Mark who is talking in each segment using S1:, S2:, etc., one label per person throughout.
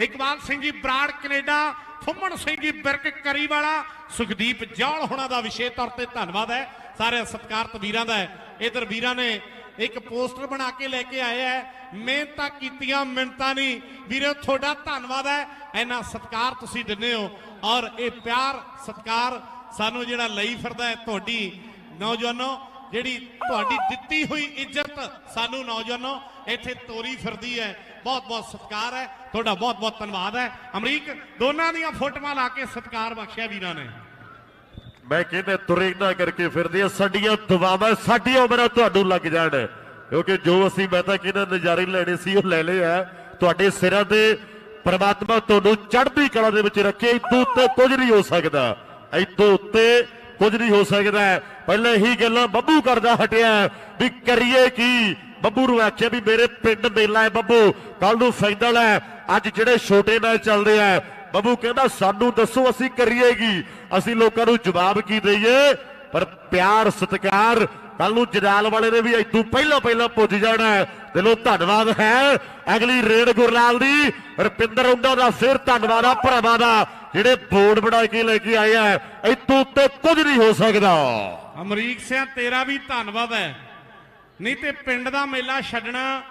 S1: Iqbal Singh ji Brar, Canada ਫੁੰਮਣ ਸਿੰਘ ਜੀ ਬਿਰਕ, ਕਰੀਵਾਲਾ, ਸੁਖਦੀਪ ਜੌਲ ਹੋਣਾ ਦਾ ਵਿਸ਼ੇਸ਼ ਤੌਰ ਤੇ ਧੰਨਵਾਦ ਹੈ। ਸਾਰੇ ਸਤਿਕਾਰਤ ਵੀਰਾਂ ਦਾ ਹੈ। ਇਧਰ ਵੀਰਾਂ ਨੇ ਇੱਕ ਪੋਸਟਰ ਬਣਾ ਕੇ ਲੈ ਕੇ ਆਏ ਹੈ। ਮਿਹਨਤਾਂ ਕੀਤੀਆਂ, ਮਿੰਨਤਾਂ ਨਹੀਂ। ਵੀਰੋ, ਤੁਹਾਡਾ ਧੰਨਵਾਦ ਹੈ। ਇੰਨਾ ਸਤਿਕਾਰ ਤੁਸੀਂ ਦਿੰਦੇ ਹੋ ਔਰ ਇਹ ਪਿਆਰ, ਸਤਿਕਾਰ ਸਾਨੂੰ ਜਿਹੜਾ ਲਈ ਫਿਰਦਾ ਹੈ, ਤੁਹਾਡੀ ਨੌਜਵਾਨੋ, ਜਿਹੜੀ ਤੁਹਾਡੀ ਦਿੱਤੀ ਹੋਈ ਇੱਜ਼ਤ ਸਾਨੂੰ ਨੌਜਵਾਨੋ, ਇੱਥੇ ਤੋਰੀ ਫਿਰਦੀ ਹੈ। ਬਹੁਤ ਬਹੁਤ ਸਤਿਕਾਰ ਹੈ। ਤੁਹਾਡਾ ਬਹੁਤ ਬਹੁਤ ਧੰਨਵਾਦ ਹੈ। ਅਮਰੀਕ, ਦੋਨਾਂ ਦੀਆਂ ਫੋਟੋਆਂ ਲਾ ਕੇ ਸਤਿਕਾਰ ਬਖਸ਼ਿਆ ਵੀਰਾਂ ਨੇ।
S2: ਮੈਂ ਕਹਿੰਦਾ ਤੁਰੇ ਨਾ ਕਰਕੇ ਫਿਰਦੇ ਸਾਡੀਆਂ ਦੁਆਵਾਂ ਸਾਡੀ ਉਮਰਾਂ ਤੁਹਾਨੂੰ ਲੱਗ ਜਾਣ। ਕਿਉਂਕਿ ਜੋ ਅਸੀਂ, ਮੈਂ ਤਾਂ ਕਹਿੰਦਾ ਨਜ਼ਾਰੇ ਲੈਣੇ ਸੀ, ਉਹ ਲੈ ਲਏ ਆ। ਤੁਹਾਡੇ ਸਿਰਾਂ ਤੇ ਪਰਮਾਤਮਾ ਤੁਹਾਨੂੰ ਚੜ੍ਹਦੀ ਕਲਾ ਦੇ ਵਿੱਚ ਰੱਖੇ ਇਤੋਂ ਉੱਤੇ ਕੁਝ ਨਹੀਂ ਹੋ ਸਕਦਾ। ਇਤੋਂ ਉੱਤੇ ਕੁਝ ਨਹੀਂ ਹੋ ਸਕਦਾ। ਪਹਿਲਾਂ ਇਹੀ ਗੱਲਾਂ ਬੱਬੂ ਕਰਦਾ ਹਟਿਆ ਵੀ ਕਰੀਏ ਕੀ? ਬੱਬੂ ਨੂੰ ਆਖਿਆ ਵੀ ਮੇਰੇ ਪਿੰਡ ਮੇਲਾ ਹੈ ਬੱਬੂ ਕੱਲ ਨੂੰ ਫਾਈਨਲ ਹੈ। ਅੱਜ ਜਿਹੜੇ ਛੋਟੇ ਮੈਚ ਚੱਲਦੇ ਆ ਬੱਬੂ ਕਹਿੰਦਾ ਸਾਨੂੰ ਦੱਸੋ ਅਸੀਂ ਕਰੀਏ ਕੀ? ਅਸੀਂ ਲੋਕਾਂ ਨੂੰ ਜਵਾਬ ਕੀ ਦਈਏ? ਪਰ ਪਿਆਰ, ਸਤਿਕਾਰ ਕੱਲ ਨੂੰ ਜਲਾਲ ਵਾਲੇ ਨੇ ਵੀ ਇਦੋਂ ਪਹਿਲਾਂ ਪਹਿਲਾਂ ਪੁੱਜ ਜਾਣਾ ਹੈ। ਦਿਲੋਂ ਧੰਨਵਾਦ ਹੈ। ਅਗਲੀ ਰੇਡ ਗੁਰਲਾਲ ਦੀ, ਰਪਿੰਦਰ ਉਹਨਾਂ ਦਾ ਫਿਰ ਧੰਨਵਾਦ ਆ ਭਰਾਵਾਂ ਦਾ। ਜਿਹੜੇ ਬੋਰਡ ਬਣਾ ਕੇ ਲੈ ਕੇ ਆਏ ਆ ਉੱਤੇ ਕੁਝ ਨਹੀਂ ਹੋ ਸਕਦਾ।
S1: ਅਮਰੀਕ ਸਿੰਘ ਤੇਰਾ ਵੀ ਧੰਨਵਾਦ ਹੈ। ਨਹੀਂ ਤੇ ਪਿੰਡ ਦਾ ਮੇਲਾ ਛੱਡਣਾ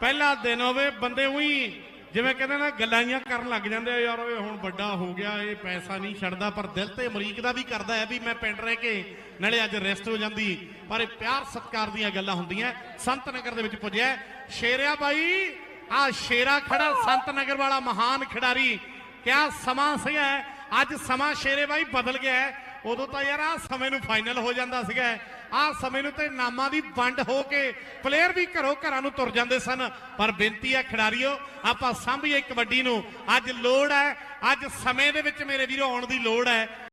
S1: ਪਹਿਲਾ ਦਿਨ ਹੋਵੇ, ਬੰਦੇ ਉਹੀ ਜਿਵੇਂ ਕਹਿੰਦੇ ਨਾ ਗੱਲਾਂੀਆਂ ਕਰਨ ਲੱਗ ਜਾਂਦੇ ਆ, ਯਾਰ ਓਏ, ਹੁਣ ਵੱਡਾ ਹੋ ਗਿਆ, ਇਹ ਪੈਸਾ ਨਹੀਂ ਛੱਡਦਾ, ਪਰ ਦਿਲ ਤੇ ਅਮਰੀਕ ਦਾ ਵੀ ਕਰਦਾ ਹੈ ਵੀ ਮੈਂ ਪਿੰਡ ਰਹਿ ਕੇ ਨਾਲੇ ਅੱਜ ਰੈਸਟ ਹੋ ਜਾਂਦੀ। ਪਰ ਇਹ ਪਿਆਰ ਸਤਿਕਾਰ ਦੀਆਂ ਗੱਲਾਂ ਹੁੰਦੀਆਂ ਸੰਤ ਨਗਰ ਦੇ ਵਿੱਚ ਪੁੱਜਿਆ ਸ਼ੇਰਿਆ ਬਾਈ ਆ ਸ਼ੇਰਾ ਖੜਾ, ਸੰਤ ਨਗਰ ਵਾਲਾ ਮਹਾਨ ਖਿਡਾਰੀ। ਕਿਆ ਸਮਾਂ ਸੀਗਾ? ਅੱਜ ਸਮਾਂ ਸ਼ੇਰੇ ਬਾਈ ਬਦਲ ਗਿਆ ਹੈ। ਉਦੋਂ ਤਾਂ ਯਾਰ ਆ ਸਮੇਂ ਨੂੰ ਫਾਈਨਲ ਹੋ ਜਾਂਦਾ ਸੀਗਾ। ਆ ਸਮੇਂ ਨੂੰ ਤੇ ਨਾਮਾਂ ਦੀ ਵੰਡ ਹੋ ਕੇ ਪਲੇਅਰ ਵੀ ਘਰੋਂ ਘਰਾਂ ਨੂੰ ਤੁਰ ਜਾਂਦੇ ਸਨ। ਪਰ ਬੇਨਤੀ ਹੈ ਖਿਡਾਰੀਓ, ਆਪਾਂ ਸਾਂਭੀਏ ਕਬੱਡੀ ਨੂੰ। ਅੱਜ ਲੋੜ ਹੈ। ਅੱਜ ਸਮੇਂ ਦੇ ਵਿੱਚ ਮੇਰੇ ਵੀਰੋ ਆਉਣ ਦੀ ਲੋੜ ਹੈ।